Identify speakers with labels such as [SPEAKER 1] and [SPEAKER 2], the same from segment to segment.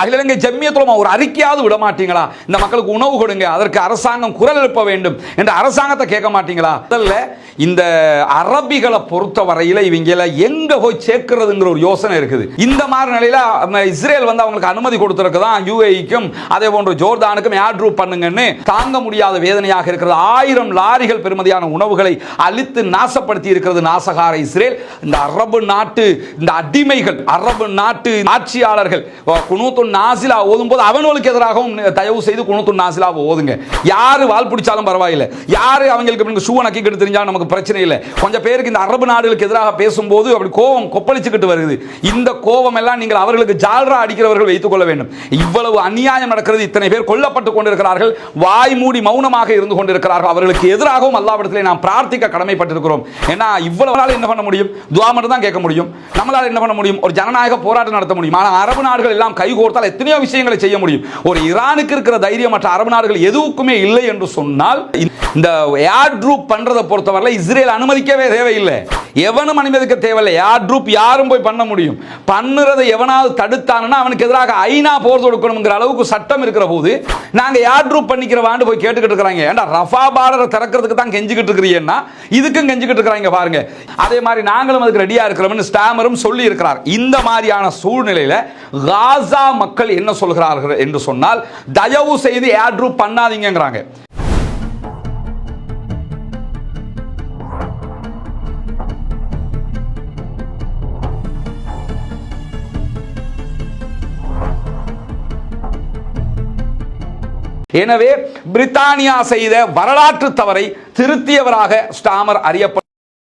[SPEAKER 1] அகில இலங்கை ஜம்மியத்துலமா ஒரு அறிக்கையாவது விட மாட்டீங்களா இந்த மக்களுக்கு உணவு கொடுங்க அதற்கு அரசாங்கம் குரல் எழுப்ப வேண்டும் என்று அரசாங்கத்தை கேட்க மாட்டீங்களா? முதல்ல இந்த அரபிகளை பொறுத்த வரையில இவங்கள எங்க போய் சேர்க்கிறதுங்கிற ஒரு யோசனை இருக்குது. இந்த மாதிரி நிலையில இஸ்ரேல் வந்து அவங்களுக்கு அனுமதி கொடுத்துருக்குதான் யூஏஇக்கும் அதே போன்ற ஜோர்தானுக்கும் ஏர் ட்ரூப் பண்ணுங்கன்னு தாங்க முடியாத வேதனையாக இருக்கிறது. ஆயிரம் லாரிகள் பெருமதியான உணவுகளை அழித்து நாசப்படுத்தி இருக்கிறது நாசகார இஸ்ரேல். இந்த அரபு நாட்டு இந்த அடிமைகள் அரபு நாட்டு ஆட்சியாளர்கள் நாசிலா ஓதும் போது அவனுக்கு எதிராகவும் தயவு செய்து குணத்தும் நாசிலா ஓதுங்க. யாரு வால் பிடிச்சாலும் பரவாயில்லை. யாரு அவங்களுக்கு ஷூ நக்கி கெடுத்து தெரிஞ்சா நமக்கு பிரச்சனை இல்லை. கொஞ்சம் பேருக்கு இந்த அரபு நாடுகளுக்கு எதிராக பேசும்போது அப்படி கோபம் கொப்பளிச்சுக்கிட்டு வருது. இந்த கோபம் எல்லாம் நீங்கள் அவர்களுக்கு ஜால்ரா அடிக்கிறவர்கள் வைத்துக் கொள்ள வேண்டும். இவ்வளவு அநியாயம் நடக்கிறது. இத்தனை பேர் கொல்லப்பட்டு கொண்டிருக்கிறார்கள். வாய் மூடி மௌனமாக இருந்து கொண்டிருக்கிறார்கள். அவர்களுக்கு எதிராகவும் அல்லாவிடத்தில் நாம் பிரார்த்திக்க கடமைப்பட்டிருக்கிறோம். ஏன்னா இவ்வளவு நாள் என்ன பண்ண முடியும்? துவா மட்டும் தான் கேட்க முடியும். நம்மளால் என்ன பண்ண முடியும்? ஒரு ஜனநாயக போராட்டம் நடத்த முடியும். ஆனால் அரபு நாடுகள் எல்லாம் கொடுத்தால் எத்தனையோ விஷயங்களை செய்ய முடியும். ஒரு ஈரானுக்கு இருக்கிற தைரியம் மற்ற அரபு நாடுகள் எதுவுக்குமே இல்லை என்று சொன்னால் இந்த ஏர் ட்ரூப் பண்றதை பொறுத்தவரை இஸ்ரேல் அனுமதிக்கவே தேவையில்லை. எவனும் அனுமதிக்க தேவையில்லை. ஏர் ட்ரூப் யாரும் போய் பண்ண முடியும். பண்ணுறதை எவனாவது தடுத்தானா அவனுக்கு எதிராக ஐநா போர் தொடுக்கணுங்கிற அளவுக்கு சட்டம் இருக்கிற போது நாங்க ஏர் ட்ரூப் பண்ணிக்கிறவான்னு போய் கேட்டுக்கிட்டு இருக்கிறாங்க. ஏன்டா ரஃபா பார்டரை திறக்கிறதுக்கு தான் கெஞ்சிக்கிட்டு இருக்கிறீங்கன்னா இதுக்கும் கெஞ்சிக்கிட்டு இருக்கிறாங்க பாருங்க. அதே மாதிரி நாங்களும் அதுக்கு ரெடியா இருக்கிறோம்னு ஸ்டாமரும் சொல்லி இருக்கிறார் இந்த மாதிரியான சூழ்நிலையில காசா மக்கள் என்ன சொல்கிறார்கள் என்று சொன்னால் தயவு செய்து ஏர் பண்ணாதீங்கிறாங்க எனவே பிரித்தானியா செய்த வரலாற்று தவறை திருத்தியவராக ஸ்டாமர் அறியப்பட்ட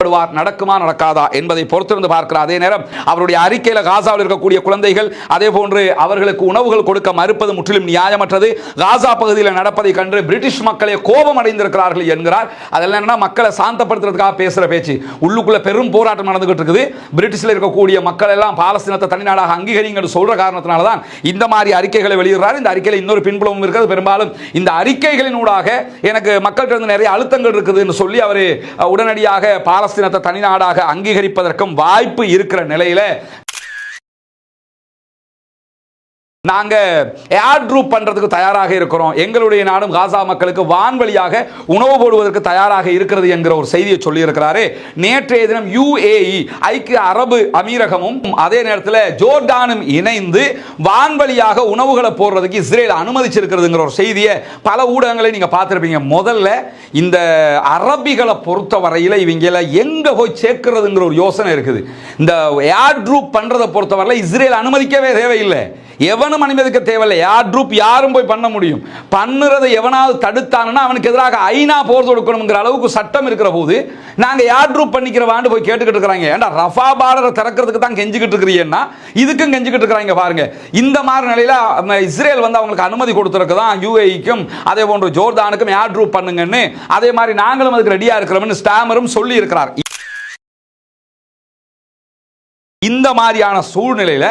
[SPEAKER 1] செயல்படுவார் நடக்குமா நடக்காதா என்பதை பொறுத்திருந்து பார்க்கிறார். அதே நேரம் அவருடைய அறிக்கையில் காசாவில் இருக்கக்கூடிய குழந்தைகள் அதே போன்று அவர்களுக்கு உணவுகள் கொடுக்க மறுப்பது முற்றிலும் நியாயமற்றது. காசா பகுதியில் நடப்பதை கண்டு பிரிட்டிஷ் மக்களே கோபம் அடைந்திருக்கிறார்கள் என்கிறார். அதெல்லாம் என்னன்னா மக்களை சாந்தப்படுத்துறதுக்காக பேசுற பேச்சு. உள்ளுக்குள்ள பெரும் போராட்டம் நடந்துகிட்டு இருக்குது. பிரிட்டிஷில் இருக்கக்கூடிய மக்கள் எல்லாம் பாலஸ்தீனத்தை தனிநாடாக அங்கீகரிங்க சொல்ற காரணத்தினால தான் இந்த மாதிரி அறிக்கைகளை வெளியிடுறார். இந்த அறிக்கையில் இன்னொரு பின்புலமும் இருக்கிறது. பெரும்பாலும் இந்த அறிக்கைகளின் ஊடாக எனக்கு மக்கள்கிட்ட இருந்து நிறைய அழுத்தங்கள் இருக்குதுன்னு சொல்லி அவர் உடனடியாக பாலஸ்தீன பாலஸ்தீனத்தை தனிநாடாக அங்கீகரிப்பதற்கும் வாய்ப்பு இருக்கிற நிலையில் நாங்கள் ஏர் ட்ரூப் பண்ணுறதுக்கு தயாராக இருக்கிறோம். எங்களுடைய நாடும் காசா மக்களுக்கு வான்வழியாக உணவு போடுவதற்கு தயாராக இருக்கிறது என்கிற ஒரு செய்தியை சொல்லியிருக்கிறாரு. நேற்றைய தினம் யுஏஇ ஐக்கிய அரபு அமீரகமும் அதே நேரத்தில் ஜோர்டானும் இணைந்து வான்வழியாக உணவுகளை போடுறதுக்கு இஸ்ரேல் அனுமதிச்சிருக்கிறதுங்கிற ஒரு செய்தியை பல ஊடகங்களை நீங்கள் பார்த்துருப்பீங்க. முதல்ல இந்த அரபிகளை பொறுத்த வரையில் இவங்கள எங்கே போய் சேர்க்கிறதுங்கிற ஒரு யோசனை இருக்குது. இந்த ஏர் ட்ரூப் பண்ணுறதை பொறுத்தவரையில் இஸ்ரேல் அனுமதிக்கவே தேவையில்லை. எவனும் அனுமதிக்க தேவையில்லை. யார் ட்ரூப் யாரும் போய் பண்ண முடியும். பண்ணுறதை எவனாவது தடுத்தானுன்னா அவனுக்கு எதிராக ஐநா போர் தொடுக்கணுங்கிற அளவுக்கு சட்டம் இருக்கிற போது நாங்கள் யார் ட்ரூப் பண்ணிக்கிறவாண்டு போய் கேட்டுக்கிட்டு இருக்கிறாங்க. ஏன்டா ரஃபா பார்டரை திறக்கிறதுக்கு தான் கெஞ்சிக்கிட்டு இருக்கிறீங்கன்னா இதுக்கும் கெஞ்சிக்கிட்டு இருக்கிறாங்க பாருங்க. இந்த மாதிரி நிலையில் நம்ம இஸ்ரேல் வந்து அவங்களுக்கு அனுமதி கொடுத்துருக்கு தான் யூஏஇக்கும் அதே போன்ற ஜோர்தானுக்கும் யார் ட்ரூப் பண்ணுங்கன்னு அதே மாதிரி நாங்களும் அதுக்கு ரெடியாக இருக்கிறோம்னு ஸ்டாமரும் சொல்லி இருக்கிறார் இந்த மாதிரியான சூழ்நிலையில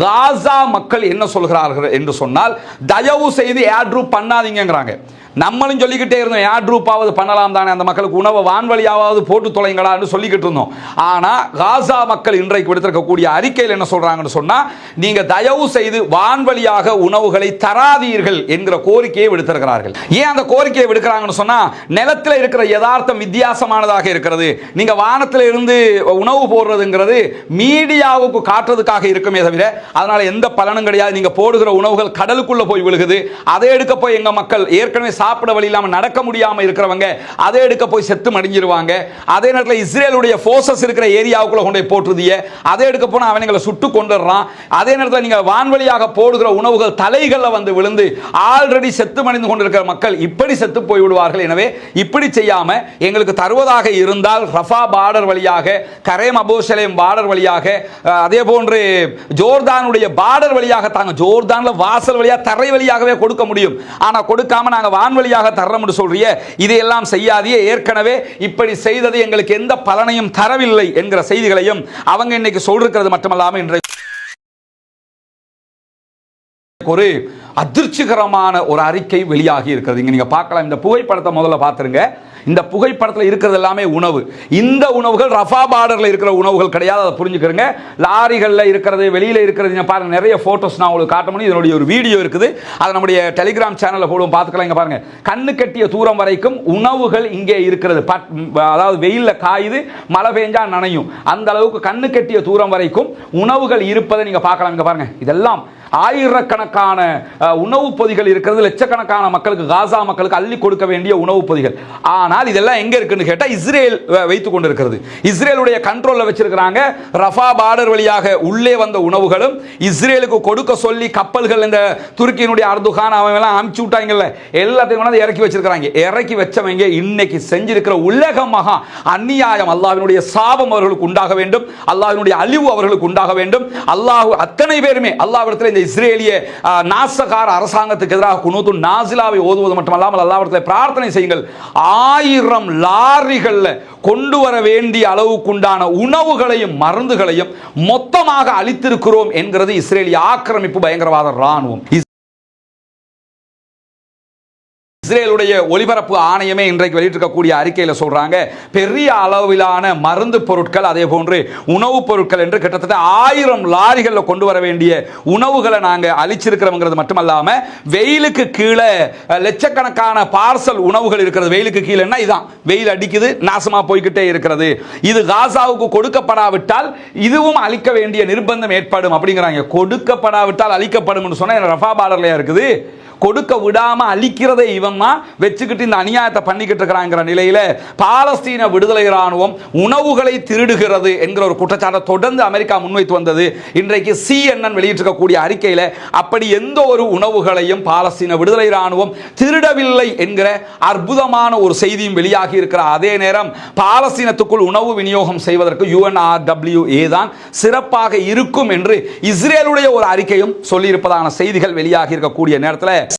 [SPEAKER 1] காசா மக்கள் என்ன சொல்கிறார்கள் என்று சொன்னால் தயவு செய்து ஏட்ரூ பண்ணாதீங்கிறாங்க நம்மளும் சொல்லிக்கிட்டே இருந்தோம் யார் ட்ரூப்பாவது பண்ணலாம் தானே? அந்த மக்களுக்கு உணவை வான்வழியாவது போட்டு தொலைங்களான்னு சொல்லிக்கிட்டு இருந்தோம். ஆனால் காசா மக்கள் இன்றைக்கு விடுத்திருக்கக்கூடிய அறிக்கையில் என்ன சொல்றாங்கன்னு சொன்னால் நீங்கள் தயவு செய்து வான்வழியாக உணவுகளை தராதீர்கள் என்கிற கோரிக்கையை விடுத்திருக்கிறார்கள். ஏன் அந்த கோரிக்கையை விடுக்கிறாங்கன்னு சொன்னால் நிலத்தில் இருக்கிற யதார்த்தம் வித்தியாசமானதாக இருக்கிறது. நீங்கள் வானத்தில் இருந்து உணவு போடுறதுங்கிறது மீடியாவுக்கு காட்டுறதுக்காக இருக்குமே தவிர அதனால் எந்த பலனும் கிடையாது. நீங்க போடுகிற உணவுகள் கடலுக்குள்ளே போய் விழுகுது. அதை எடுக்க போய் எங்கள் மக்கள் ஏற்கனவே சாப்பிட வழி இல்லாமல் நடக்க முடியாமல் இருக்கிறவங்க அதை எடுக்க போய் செத்து மடிஞ்சிருவாங்க. அதே நேரத்தில் இஸ்ரேலுடைய ஃபோர்ஸஸ் இருக்கிற ஏரியாவுக்குள்ளே கொண்டு போய் போட்டுருதிய. அதை எடுக்க போனால் அவனுங்களை சுட்டு கொண்டுடுறான் அதே நேரத்தில் நீங்கள் வான்வழியாக போடுகிற உணவுகள் தலைகளில் வந்து விழுந்து ஆல்ரெடி செத்து மடிந்து கொண்டிருக்கிற மக்கள் இப்படி செத்து போய் விடுவார்கள். எனவே இப்படி செய்யாம எங்களுக்கு தருவதாக இருந்தால் ரஃபா பார்டர் வழியாக கரேம் அபோசலேம் பார்டர் வழியாக அதே போன்று ஜோர்தானுடைய பார்டர் வழியாக தாங்க ஜோர்தானில் வாசல் வழியாக தரை வழியாகவே கொடுக்க முடியும். ஆனா கொடுக்காம நாங்கள் வான் வழியாக தர்றோம்னு சொல்றிய இதையெல்லாம் செய்யாதியே ஏற்கனவே இப்படி செய்தது எங்களுக்கு எந்த பலனையும் தரவில்லை என்கிற செய்திகளையும் அவங்க இன்னைக்கு சொல்றது மட்டுமல்லாமல் இன்றைக்கு ஒரு அதிர்ச்சிகரமான ஒரு அறிக்கை வெளியாகி இருக்கிறது. இங்க நீங்க பார்க்கலாம் இந்த புகைப்படத்தை முதல்ல பார்த்துருங்க. இந்த புகைப்படத்தில் இருக்கிறது எல்லாமே உணவு. இந்த உணவுகள் ரஃபா பார்டரில் இருக்கிற உணவுகள் கிடையாது. அதை புரிஞ்சுக்கிறங்க. லாரிகளில் இருக்கிறது வெளியில் இருக்கிறது பாருங்கள் நிறைய ஃபோட்டோஸ் நான் உங்களுக்கு காட்ட முடியும். இதனுடைய ஒரு வீடியோ இருக்குது. அதை நம்முடைய டெலிகிராம் சேனலில் போடுவோம். பார்த்துக்கலாம் இங்கே பாருங்கள் கண்ணு கட்டிய தூரம் வரைக்கும் உணவுகள் இங்கே இருக்கிறது. பட்- அதாவது வெயிலில் காயுது மழை பெஞ்சா நனையும். அந்த அளவுக்கு கண்ணு கட்டிய தூரம் வரைக்கும் உணவுகள் இருப்பதை நீங்கள் பார்க்கலாம். இங்கே பாருங்கள் இதெல்லாம் ஆயிரக்கணக்கான உணவுப் பொதிகள் இருக்கிறது லட்சக்கணக்கான மக்களுக்கு காசா மக்களுக்கு அள்ளி கொடுக்க வேண்டிய உணவுப் பொதிகள். ஆனால் இதெல்லாம் எங்க இருக்குன்னு கேட்டால் இஸ்ரேல் வைத்து வைத்துக் கொண்டிருக்கிறது. இஸ்ரேலுடைய கண்ட்ரோல்ல வச்சிருக்கிறாங்க ரஃபா பார்டர் வழியாக உள்ளே வந்த உணவுகளும் இஸ்ரேலுக்கு கொடுக்க சொல்லி கப்பல்கள் இந்த துருக்கியினுடைய அர்துகான் அவன் எல்லாம் அமுச்சு விட்டாங்கல்ல எல்லாத்தையும் கொண்டாந்து இறக்கி வச்சிருக்கிறாங்க. இறக்கி வச்சவங்க இன்னைக்கு செஞ்சிருக்கிற உலக மகா அந்நியாயம் அல்லாவினுடைய சாபம் அவர்களுக்கு உண்டாக வேண்டும் அல்லாவினுடைய அழிவு அவர்களுக்கு உண்டாக வேண்டும். அல்லாஹ் அத்தனை பேருமே அல்லாவிடத்தில் இந்த இஸ்ரேலிய நாசகார அரசாங்கத்துக்கு எதிராக குனூத்து நாசிலாவை ஓதுவது மட்டுமல்லாமல் அல்லாஹ்விடத்தில் பிரார்த்தனை செய்யுங்கள். ஆயிரம் லாரிகள்ல கொண்டு வர வேண்டிய அளவுக்குண்டான உணவுகளையும் மருந்துகளையும் மொத்தமாக அளித்திருக்கிறோம் என்கிறது இஸ்ரேலிய ஆக்கிரமிப்பு பயங்கரவாத ராணுவம் இஸ்ரேலுடைய ஒலிபரப்பு ஆணையமே இன்றைக்கு வெளியிட்டிருக்கக்கூடிய அறிக்கையில் சொல்றாங்க பெரிய அளவிலான மருந்து பொருட்கள் அதே போன்று உணவுப் பொருட்கள் என்று கிட்டத்தட்ட ஆயிரம் லாரிகளில் கொண்டு வர வேண்டிய உணவுகளை நாங்கள் அழிச்சிருக்கிறோங்கிறது மட்டுமல்லாமல் வெயிலுக்கு கீழே லட்சக்கணக்கான பார்சல் உணவுகள் இருக்கிறது. வெயிலுக்கு கீழேன்னா இதான். வெயில் அடிக்குது நாசமாக போய்கிட்டே இருக்கிறது. இது காசாவுக்கு கொடுக்கப்படாவிட்டால் இதுவும் அழிக்க வேண்டிய நிர்பந்தம் ஏற்படும் அப்படிங்கிறாங்க. கொடுக்கப்படாவிட்டால் அழிக்கப்படும் சொன்னால் ரஃபா பார்டர்லையா இருக்குது? கொடுக்க விடாம அழிக்கிறதை இவன் தான் வச்சுக்கிட்டு இந்த அநியாயத்தை பண்ணிக்கிட்டு இருக்கிறாங்கிற நிலையில பாலஸ்தீன விடுதலை ராணுவம் உணவுகளை திருடுகிறது என்கிற ஒரு குற்றச்சாட்டை தொடர்ந்து அமெரிக்கா முன்வைத்து வந்தது. இன்றைக்கு சிஎன்என் வெளியிட்டிருக்கக்கூடிய அறிக்கையில அப்படி எந்த ஒரு உணவுகளையும் பாலஸ்தீன விடுதலை ராணுவம் திருடவில்லை என்கிற அற்புதமான ஒரு செய்தியும் வெளியாகி இருக்கிற அதே நேரம் பாலஸ்தீனத்துக்குள் உணவு விநியோகம் செய்வதற்கு யுஎன்ஆர்டபிள்யூஏ தான் சிறப்பாக இருக்கும் என்று இஸ்ரேலுடைய ஒரு அறிக்கையும் சொல்லியிருப்பதான செய்திகள் வெளியாகி இருக்கக்கூடிய நேரத்தில்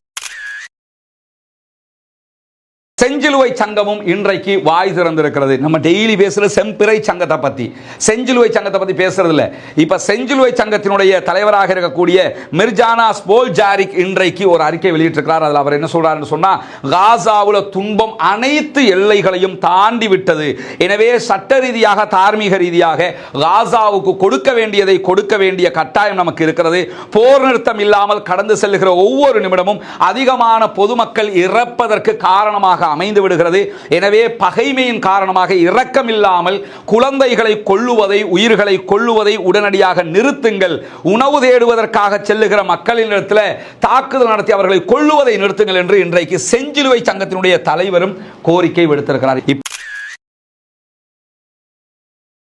[SPEAKER 1] செஞ்சிலுவை சங்கமும் இன்றைக்கு வாய் திறந்திருக்கிறது. நம்ம டெய்லி பேசுகிற செம்பிறை சங்கத்தை பத்தி. செஞ்சிலுவை சங்கத்தை பத்தி பேசுறது இல்ல இப்ப செஞ்சிலுவை சங்கத்தினுடைய தலைவராக இருக்கக்கூடிய மிர்ஜானா ஸ்போல் ஜாரிக் இன்றைக்கு ஒரு அறிக்கை வெளியிட்டிருக்கிறார். அதில் அவர் என்ன சொல்கிறாருன்னு சொன்னா காசாவில் துன்பம் அனைத்து எல்லைகளையும் தாண்டி விட்டது. எனவே சட்ட ரீதியாக தார்மீக ரீதியாக காசாவுக்கு கொடுக்க வேண்டியதை கொடுக்க வேண்டிய கட்டாயம் நமக்கு இருக்கிறது. போர் நிறுத்தம் இல்லாமல் கடந்து செல்கிற ஒவ்வொரு நிமிடமும் அதிகமான பொதுமக்கள் இறப்பதற்கு காரணமாக அமைந்து விடுகிறது. எனவே பகைமையின் காரணமாக இரக்கம் இல்லாமல் குழந்தைகளை கொள்ளுவதை உயிர்களை கொல்லுவதை உடனடியாக நிறுத்துங்கள். உணவு தேடுவதற்காக செல்லுகிற மக்களிடத்தில் தாக்குதல் நடத்தி அவர்களை கொள்ளுவதை நிறுத்துங்கள் என்று இன்றைக்கு செஞ்சிலுவை சங்கத்தினுடைய தலைவரும் கோரிக்கை விடுத்திருக்கிறார்.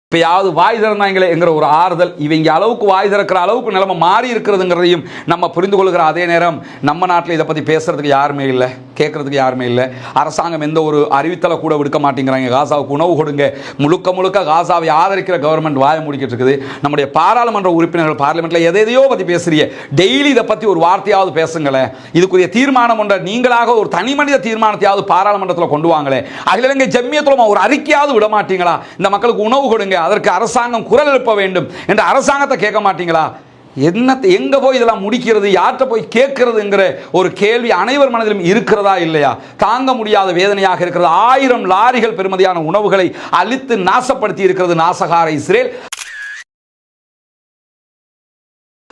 [SPEAKER 1] இப்பயாவது வாய் திறந்தாங்களே என்கிற ஒரு ஆறுதல். இவங்க அளவுக்கு வாய் திறக்கிற அளவுக்கு நிலைமை மாறி இருக்கிறதுங்கிறதையும் நம்ம புரிந்து கொள்கிற அதே நேரம் நம்ம நாட்டில் இதை பற்றி பேசுறதுக்கு யாருமே இல்லை. கேட்குறதுக்கு யாருமே இல்லை. அரசாங்கம் எந்த ஒரு அறிவித்தலை கூட விடுக்க மாட்டேங்கிறாங்க. காசாவுக்கு உணவு கொடுங்க. முழுக்க முழுக்க காசாவை ஆதரிக்கிற கவர்மெண்ட் வாய முடிக்கிட்டு இருக்குது. நம்முடைய பாராளுமன்ற உறுப்பினர்கள் பார்லிமெண்ட்டில் எதை எதையோ பற்றி பேசுறிய டெய்லி இதை பற்றி ஒரு வார்த்தையாவது பேசுங்களேன். இதுக்குரிய தீர்மானம் ஒன்ற நீங்களாக ஒரு தனி மனித தீர்மானத்தையாவது பாராளுமன்றத்தில் கொண்டு வாங்களே அகில இலங்கை ஜம்மியத்துலமா ஒரு அறிக்கையாவது விட மாட்டீங்களா? இந்த மக்களுக்கு உணவு கொடுங்க. அதற்கு அரசாங்கம் குரல் எழுப்ப வேண்டும். என்று அரசாங்கத்தை கேட்க மாட்டீங்களா? என்னத்தை எங்க போய் இதெல்லாம் முடிக்கிறது? யார்கிட்ட போய் கேட்கறதுங்கிற ஒரு கேள்வி அனைவர் மனதிலும் இருக்கிறதா இல்லையா? தாங்க முடியாத வேதனையாக இருக்கிறது. ஆயிரம் லாரிகள் பெருமதியான உணவுகளை அழித்து நாசப்படுத்தி இருக்கிறது நாசகார இஸ்ரேல்.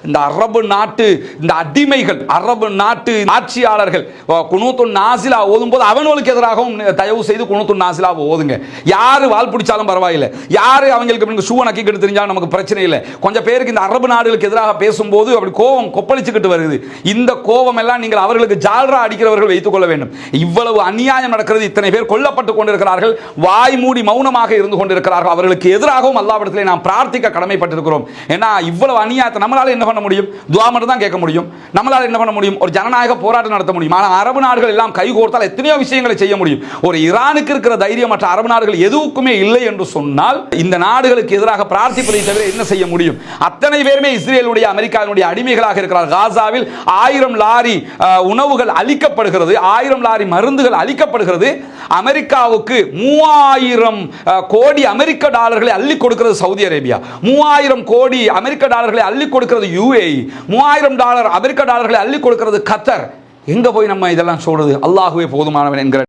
[SPEAKER 1] இந்த அரபு நாட்டு இந்த அடிமைகள் அரபு நாட்டு ஆட்சியாளர்கள் குணூத்து நாசிலா ஓதும் போது அவனுக்கு எதிராகவும் தயவு செய்து குணூத்து நாசிலா ஓதுங்க. யாரு வால் பிடிச்சாலும் பரவாயில்லை. யாரு அவங்களுக்கு நீங்க ஷூ நக்கிக்கிட்டு தெரிஞ்சாலும் நமக்கு பிரச்சனை இல்லை. கொஞ்சம் பேருக்கு இந்த அரபு நாடுகளுக்கு எதிராக பேசும்போது அப்படி கோபம் கொப்பளிச்சுக்கிட்டு வருது. இந்த கோபம் எல்லாம் நீங்கள் அவர்களுக்கு ஜால்ரா அடிக்கிறவர்கள் வைத்துக் கொள்ள வேண்டும். இவ்வளவு அநியாயம் நடக்கிறது. இத்தனை பேர் கொல்லப்பட்டு கொண்டிருக்கிறார்கள். வாய் மூடி மௌனமாக இருந்து கொண்டிருக்கிறார்கள். அவர்களுக்கு எதிராகவும் அல்லாவிடத்திலே நாம் பிரார்த்திக்க கடமைப்பட்டிருக்கிறோம். ஏன்னா இவ்வளவு அநியாயத்தை நம்மளால என்ன பண்ண முடியும்? துவா மட்டும் தான் கேட்க முடியும். நம்மளால என்ன பண்ண முடியும்? ஒரு ஜனநாயக போராட்டம் நடத்த முடியும். ஆனால் அரபு நாடுகள் எல்லாம் கை கோர்த்தால் எத்தனையோ விஷயங்களை செய்ய முடியும். ஒரு ஈரானுக்கு இருக்கிற தைரியம் மற்ற அரபு நாடுகள் எதுவுக்குமே இல்லை என்று சொன்னால் இந்த நாடுகளுக்கு எதிராக பிரார்த்திப்பதை தவிர என்ன செய்ய முடியும்? அத்தனை பேருமே இஸ்ரேலுடைய அமெரிக்காவினுடைய அடிமைகளாக இருக்கிறார் காசாவில் ஆயிரம் லாரி உணவுகள் அளிக்கப்படுகிறது. ஆயிரம் லாரி மருந்துகள் அளிக்கப்படுகிறது. அமெரிக்காவுக்கு மூவாயிரம் கோடி அமெரிக்க டாலர்களை அள்ளி கொடுக்கிறது சவுதி அரேபியா. மூவாயிரம் கோடி அமெரிக்க டாலர்களை அள்ளி கொடுக்கிறது யுஏஇ. மூவாயிரம் டாலர் அமெரிக்க டாலர்களை அள்ளி கொடுக்கிறது கத்தர். எங்க போய் நம்ம இதெல்லாம் சொல்றது? அல்லாஹுவே போதுமானவன் என்கிற